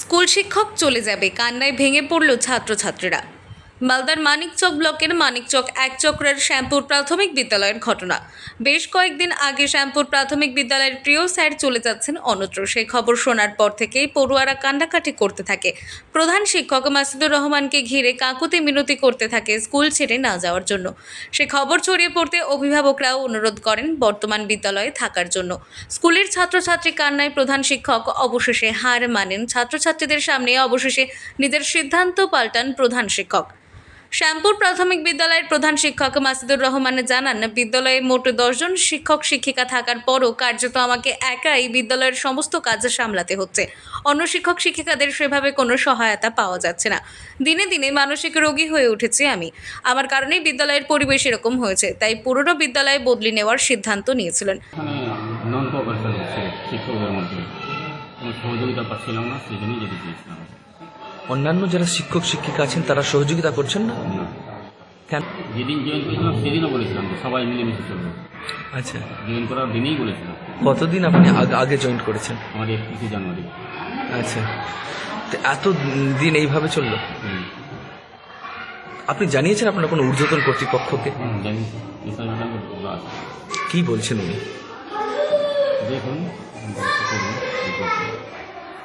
School শিক্ষক চলে যাবে। কান্নায় ভেঙে পড়ল ছাত্রছাত্রীরা। মালদার মানিকচক ব্লকের মানিকচক এক চক্রের শ্যামপুর প্রাথমিক বিদ্যালয়ের ঘটনা। বেশ কয়েকদিন আগে শ্যামপুর প্রাথমিক বিদ্যালয়ের প্রিয় স্যার চলে যাচ্ছেন অন্যত্র। সেই খবর শোনার পর থেকেই পড়ুয়ারা কান্নাকাটি করতে থাকে। প্রধান শিক্ষক মাসুদুর রহমানকে ঘিরে কাকুতি মিনতি করতে থাকে স্কুল ছেড়ে না যাওয়ার জন্য। সে খবর ছড়িয়ে পড়তে অভিভাবকরাও অনুরোধ করেন বর্তমান বিদ্যালয়ে থাকার জন্য। স্কুলের ছাত্রছাত্রী কান্নায় প্রধান শিক্ষক অবশেষে হার মানেন। ছাত্রছাত্রীদের সামনে অবশেষে নিজের সিদ্ধান্ত পাল্টান প্রধান শিক্ষক। শ্যামপুর প্রাথমিক বিদ্যালয়ের প্রধান শিক্ষক মাসিদুর রহমান জানান, বিদ্যালয়ে মোট দশজন শিক্ষক শিক্ষিকা থাকার পরও কার্যত আমাকে একাই বিদ্যালয়ের সমস্ত কাজ সামলাতে হচ্ছে। অন্য শিক্ষক শিক্ষিকাদের সেভাবে কোনো সহায়তা পাওয়া যাচ্ছে না। দিনে দিনে মানসিক রোগী হয়ে উঠেছি আমি। আমার কারণেই বিদ্যালয়ের পরিবেশ এরকম হয়েছে, তাই পুরনো বিদ্যালয়ে বদলি নেওয়ার সিদ্ধান্ত নিয়েছিলেন। সহযোগিতা পাচ্ছিলাম না যেতে চেয়েছিলাম। অন্যান্য যারা শিক্ষক শিক্ষিকা আছেন তারা সহযোগিতা করছেন না? কেন? যেদিন জয়েন করেছিলাম সেদিনও বলেছিলাম সবাই মিলেমিশে চলবো। আচ্ছা। জয়েন করার দিনেই বলেছিলাম। কতদিন আপনি আগ- জয়েন করেছেন? আমাদের একত্রিশে জানুয়ারি। আচ্ছা। তো এত দিন এইভাবে চলল? আপনি জানিয়েছেন আপনার কোনো ঊর্ধ্বতন কর্তৃপক্ষকে? কি বলছেন উনি? দেখুন।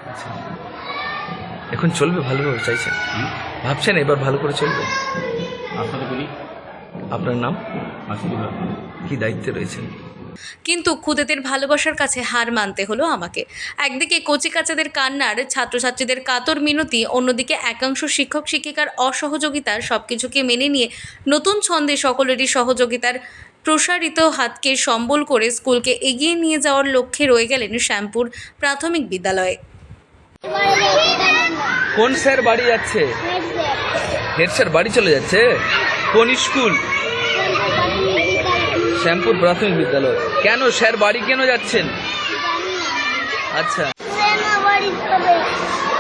আচ্ছা। এখন চলবে ভালোভাবে চাইছেন ভাবছেন এবার ভালো করে চলবে? আপনার নাম? কি দায়িত্বে রয়েছেন? কিন্তু খুদেদের ভালোবাসার কাছে হার মানতে হলো আমাকে। একদিকে কচিকাচাদের কান্নার ছাত্রছাত্রীদের কাতর মিনতি অন্যদিকে একাংশ শিক্ষক শিক্ষিকার অসহযোগিতা সবকিছুকে মেনে নিয়ে নতুন ছন্দে সকলেরই সহযোগিতার প্রসারিত হাতকে সম্বল করে স্কুলকে এগিয়ে নিয়ে যাওয়ার লক্ষ্যে রয়ে গেলেন শ্যামপুর প্রাথমিক বিদ্যালয়ে। কোন স্যার বাড়ি যাচ্ছে? হেড স্যার বাড়ি চলে যাচ্ছে? কোন স্কুল? শ্যামপুর প্রাথমিক বিদ্যালয়। কেন স্যার বাড়ি কেন যাচ্ছেন? আচ্ছা।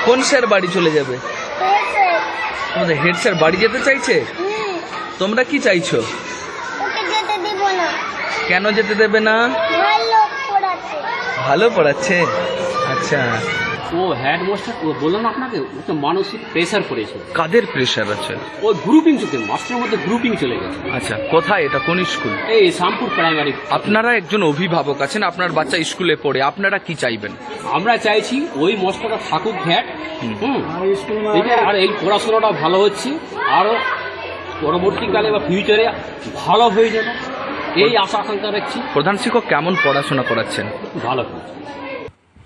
কোন স্যার বাড়ি চলে যাবে? তোমাদের হেড স্যার বাড়ি যেতে চাইছে? তোমরা কি চাইছো? কেন যেতে দেবে না? ভালো পড়াচ্ছে। আচ্ছা। ও হেড মাস্টার ও বললাম আপনাকে ওকে মানসিক প্রেসার পড়েছে কাদের প্রেশার আছে? ও গ্রুপিং চলছে মাস্টারের মধ্যে গ্রুপিং চলে গেছে। আচ্ছা কোথায়? এটা কোন স্কুল এই শ্যামপুর প্রাইমারি আপনারা একজন অভিভাবক আছেন আপনার বাচ্চা স্কুলে পড়ে আপনারা কি চাইবেন? আমরা চাইছি ওই মাস্টারটা থাকুক হুম। ঠিক আর এই পড়াশোনাটা ভালো হচ্ছে আরও পরবর্তীকালে বা ফিউচারে ভালো হয়ে যাবে। এই আশা আকাঙ্ক্ষা রাখছি। প্রধান শিক্ষক কেমন পড়াশোনা করাচ্ছেন? ভালো